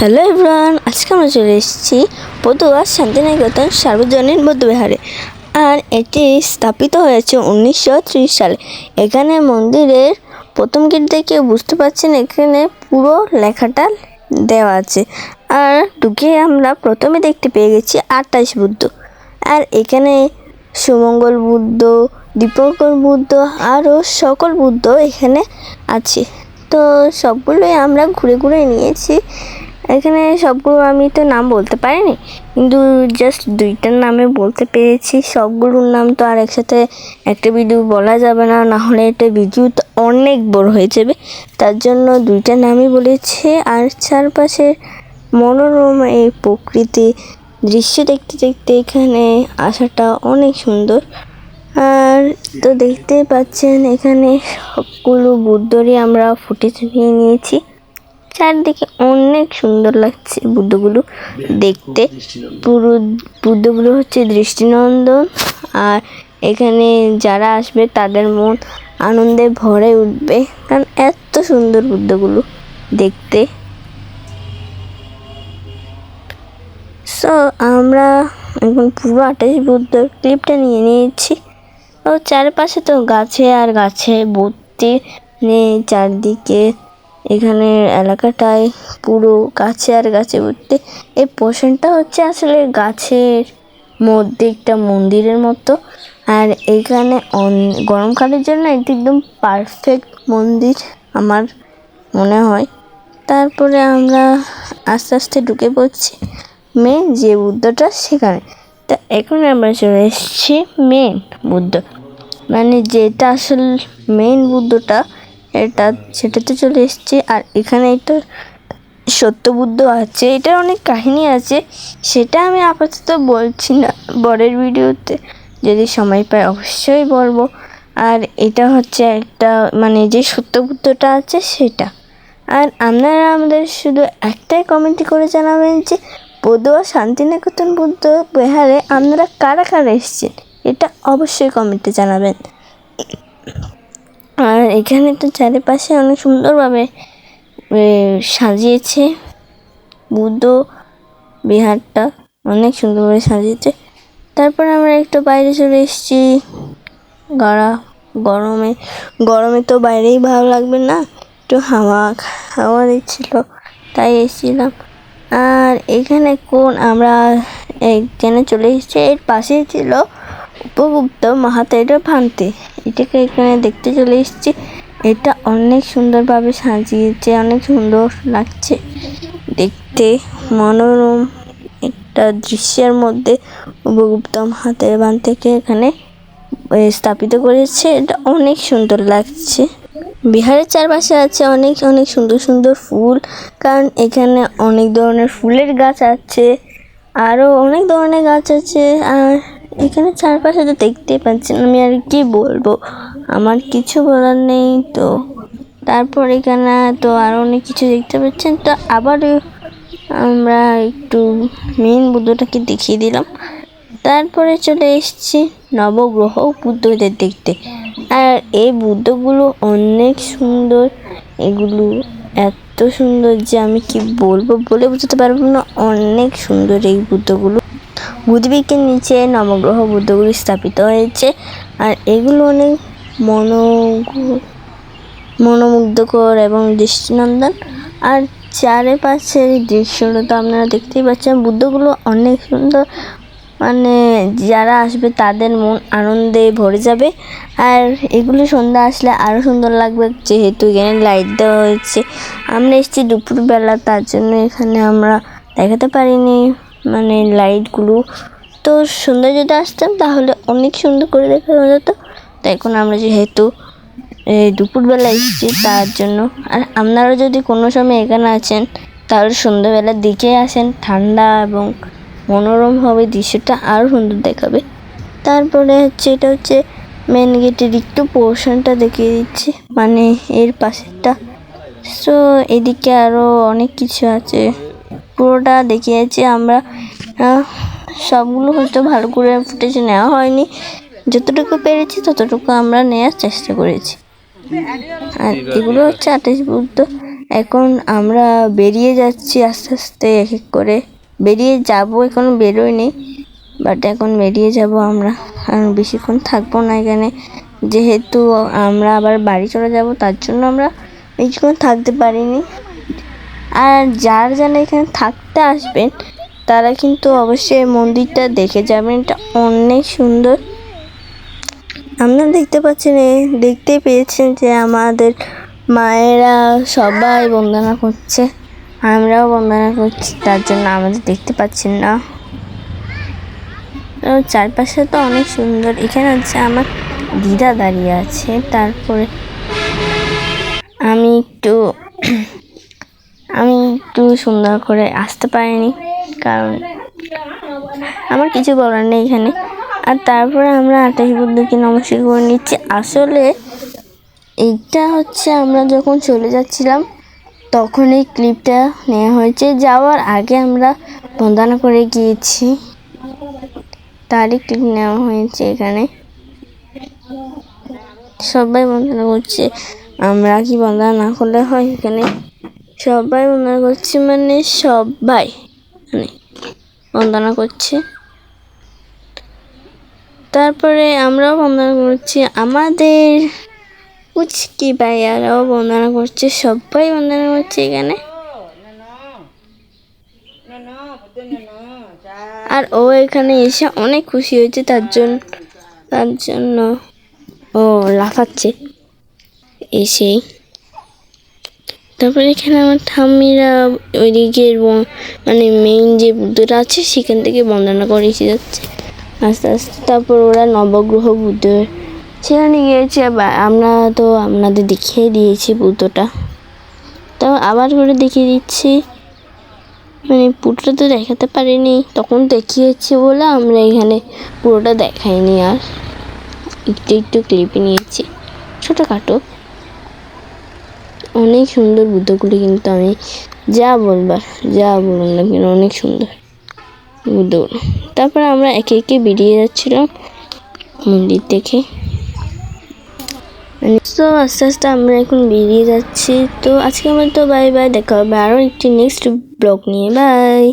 Hello everyone আজকে আমরা চলে এসেছি পদুয়া শান্তিনিকেতন সার্বজনীন বৌদ্ধবিহারে আর এটি স্থাপিত হয়েছে উনিশশো ত্রিশ সালে। এখানে মন্দিরের প্রথম গেট দেখে বুঝতে পারছেন এখানে পুরো লেখাটা দেওয়া আছে। আর ঢুকে আমরা প্রথমে দেখতে পেয়ে গেছি আটাশ বুদ্ধ। আর এখানে সুমঙ্গল বুদ্ধ, দীপঙ্কর বুদ্ধ, আরও সকল বুদ্ধ এখানে আছে। তো সবগুলোই আমরা ঘুরে ঘুরে নিয়েছি। এখানে সবগুলো আমি তো নাম বলতে পারিনি, কিন্তু জাস্ট দুইটার নামে বলতে পেরেছি। সবগুলোর নাম তো আর একসাথে একটা ভিডিও বলা যাবে না না হলে এটা ভিডিও তো অনেক বড় হয়ে যাবে। তার জন্য দুইটা নামই বলেছে, আর চারপাশে মনোরম এই প্রকৃতি দৃশ্য দেখতে দেখতে এখানে আসাটা অনেক সুন্দর। আর তো দেখতেই পাচ্ছেন, এখানে সবগুলো বুদ্ধরই আমরা ফুটেজ নিয়ে নিয়েছি। চারদিকে অনেক সুন্দর লাগছে বুদ্ধগুলো দেখতে। পুরো বুদ্ধগুলো হচ্ছে দৃষ্টিনন্দন। আর এখানে যারা আসবে তাদের মন আনন্দে ভরে উঠবে। কারণ এত সুন্দর বুদ্ধগুলো দেখতে। সো আমরা এখন পুরো আঠাশ বুদ্ধর ক্লিপটা নিয়ে নিয়েছি। ও চারপাশে তো গাছে আর গাছে ভর্তি চারদিকে এখানে এলাকাটায় পুরো গাছে আর গাছে ভর্তি। এই পোর্শনটা হচ্ছে আসলে গাছের মধ্যে একটা মন্দিরের মতো। আর এইখানে গরমকালের জন্য এটি একদম পারফেক্ট মন্দির আমার মনে হয়। তারপরে আমরা আস্তে আস্তে ঢুকে পড়ছি মেন যে বুদ্ধটা সেখানে। তা এখন আমরা চলে এসেছি মেন বুদ্ধ। মানে যেটা আসল মেন বুদ্ধটা এটা সেটাতে চলে এসেছি। আর এখানে একটা সত্য বুদ্ধ আছে। এটার অনেক কাহিনী আছে। সেটা আমি আপাতত বলছি না। বরের ভিডিওতে যদি সময় পাই অবশ্যই বলব। আর এটা হচ্ছে একটা মানে যে সত্য বুদ্ধটা আছে সেটা। আর আপনারা আমাদের শুধু একটাই কমেন্ট করে জানাবেন যে পদুয়া শান্তিনিকেতন বুদ্ধ বিহারে আপনারা কারা কারা এসেছেন? এটা অবশ্যই কমেন্টে জানাবেন। আর এখানে তো চারিপাশে অনেক সুন্দরভাবে সাজিয়েছে বুদ্ধ বিহারটা, অনেক সুন্দরভাবে সাজিয়েছে। তারপর আমরা একটু বাইরে চলে এসেছি। গড়া, গরমে গরমে তো বাইরেই ভালো লাগবে না, একটু হাওয়া হাওয়া দিচ্ছিল, তাই এসেছিলাম। আর এখানে কোন, আমরা এখানে চলে এসেছি, এর পাশেই ছিল উপগুপ্ত মহাতের ভান্তি। এটাকে এখানে দেখতে চলে এসেছি। এটা অনেক সুন্দরভাবে সাজিয়েছে, অনেক সুন্দর লাগছে। দেখতে মনোরম একটা দৃশ্যের মধ্যে উপগুপ্ত হাতের বান থেকে এখানে স্থাপিত করেছে। এটা অনেক সুন্দর লাগছে। বিহারের চারপাশে আছে অনেক অনেক সুন্দর সুন্দর ফুল। কারণ এখানে অনেক ধরনের ফুলের গাছ আছে, আরও অনেক ধরনের গাছ আছে। আর এখানে চারপাশে তো দেখতেই পাচ্ছেন, আমি আর কি বলব? আমার কিছু বলার নেই তো। তারপর এখানে তো আরও অনেক কিছু দেখতে পাচ্ছেন, তো আবার আমরা একটু মেন বুদ্ধটাকে দেখিয়ে দিলাম। তারপরে চলে এসেছি নবগ্রহ বুদ্ধদের দেখতে। আর এই বুদ্ধগুলো অনেক সুন্দর। এগুলো এত সুন্দর যে আমি কি বলব বলে বুঝতে পারব না। অনেক সুন্দর এই বুদ্ধগুলো। বুদ্ধবিকের নিচে নবগ্রহ বুদ্ধগুলি স্থাপিত হয়েছে। আর এগুলো অনেক মনো মনোমুগ্ধকর এবং দৃষ্টিনন্দন। আর চারিপাশের দৃশ্যটা তো আপনারা দেখতেই পাচ্ছেন। বুদ্ধগুলো অনেক সুন্দর। মানে যারা আসবে তাদের মন আনন্দে ভরে যাবে। আর এগুলো সন্ধ্যা আসলে আরও সুন্দর লাগবে যেহেতু এখানে লাইট দেওয়া হয়েছে। আমরা এসেছি দুপুরবেলা, তার জন্য এখানে আমরা দেখাতে পারিনি। মানে লাইটগুলো তো সন্ধ্যা যদি আসতাম, তাহলে অনেক সুন্দর করে দেখা যেত। তো এখন আমরা যেহেতু দুপুরবেলা এসেছি, তার জন্য। আর আপনারা যদি কোনো সময় এখানে আছেন, তাহলে সন্ধ্যাবেলার দিকে আসেন, ঠান্ডা এবং মনোরম হবে, দৃশ্যটা আরও সুন্দর দেখাবে। তারপরে হচ্ছে, এটা হচ্ছে মেন গেটের একটু পোর্শনটা দেখিয়ে দিচ্ছি। মানে এর পাশেরটা। সো এদিকে আরও অনেক কিছু আছে। পুরোটা দেখিয়েছি, আমরা সবগুলো হয়তো ভালো করে ফুটেজ নেওয়া হয়নি। যতটুকু পেরেছি ততটুকু আমরা নেওয়ার চেষ্টা করেছি। আর এগুলো হচ্ছে আঠাশ বুদ্ধ। এখন আমরা বেরিয়ে যাচ্ছি আস্তে আস্তে এক এক করে। বেরিয়ে যাব, এখন বেরোয়নি বাট এখন বেরিয়ে যাব আমরা। আর বেশিক্ষণ থাকব না এখানে। যেহেতু আমরা আবার বাড়ি চলে যাব, তার জন্য আমরা বেশিক্ষণ থাকতে পারিনি। আর যার যারা এখানে থাকতে আসবেন, তারা কিন্তু অবশ্যই মন্দিরটা দেখে যাবেন। এটা অনেক সুন্দর। আপনারা দেখতে পাচ্ছেন দেখতে পেয়েছেন যে আমাদের মায়েরা সবাই বন্দনা করছে। আমরাও বন্দনা করছি, তার জন্য আমাদের দেখতে পাচ্ছেন না। চারপাশে তো অনেক সুন্দর। এখানে হচ্ছে আমার দিদা দাঁড়িয়ে আছে। তারপরে আমি একটু একটু সুন্দর করে আসতে পারিনি, কারণ আমার কিছু বলার নেই এখানে। আর তারপরে আমরা আটাশ বুদ্ধকে নমস্কার করে নিচ্ছি। আসলে এইটা হচ্ছে আমরা যখন চলে যাচ্ছিলাম, তখন এই ক্লিপটা নেওয়া হয়েছে। যাওয়ার আগে আমরা বন্দনা করে গিয়েছি। তারই ক্লিপ নেওয়া হয়েছে এখানে। সবাই বন্দনা করছে। আমরা কি বন্দনা না করলে হয় এখানে? সবাই বন্দনা করছে মানে সবাই মানে বন্দনা করছে। তারপরে আমরাও বন্দনা করছি, আমাদের উচকি ভাইয়ারাও বন্দনা করছে, সবাই বন্দনা করছে এখানে। আর ও এখানে এসে অনেক খুশি হয়েছে, তার জন্য তার জন্য ও লাফাচ্ছে, এসেই। তারপরে এখানে আমার ঠাম্মিরা ওইদিকের ব- মানে মেইন যে বুদ্ধটা আছে, সেখান থেকে বন্দনা করে এসে যাচ্ছে। আস্তে আস্তে তারপর ওরা নবগ্রহ বুদ্ধ সেখানে গিয়েছে। আমরা তো আপনাদের দেখিয়ে দিয়েছি বুদ্ধটা। তো আবার করে দেখিয়ে দিচ্ছি। মানে পুরোটা তো দেখাতে পারিনি, তখন দেখিয়েছি বলে আমরা এখানে পুরোটা দেখাইনি আর। একটু একটু ক্লিপে নিয়েছি। ছোটোখাটো। অনেক সুন্দর বুদ্ধগুলি কিন্তু আমি যা বলবার, যা বলুন না কিন্তু অনেক সুন্দর বুদ্ধগুলো তারপর আমরা একে একে বেরিয়ে যাচ্ছিলাম মন্দির থেকে তো আস্তে আস্তে আমরা এখন বেরিয়ে যাচ্ছি। তো আজকে আমার তো বাই বাই দেখা হবে আরও একটি নেক্সট ব্লগ নিয়ে। বাই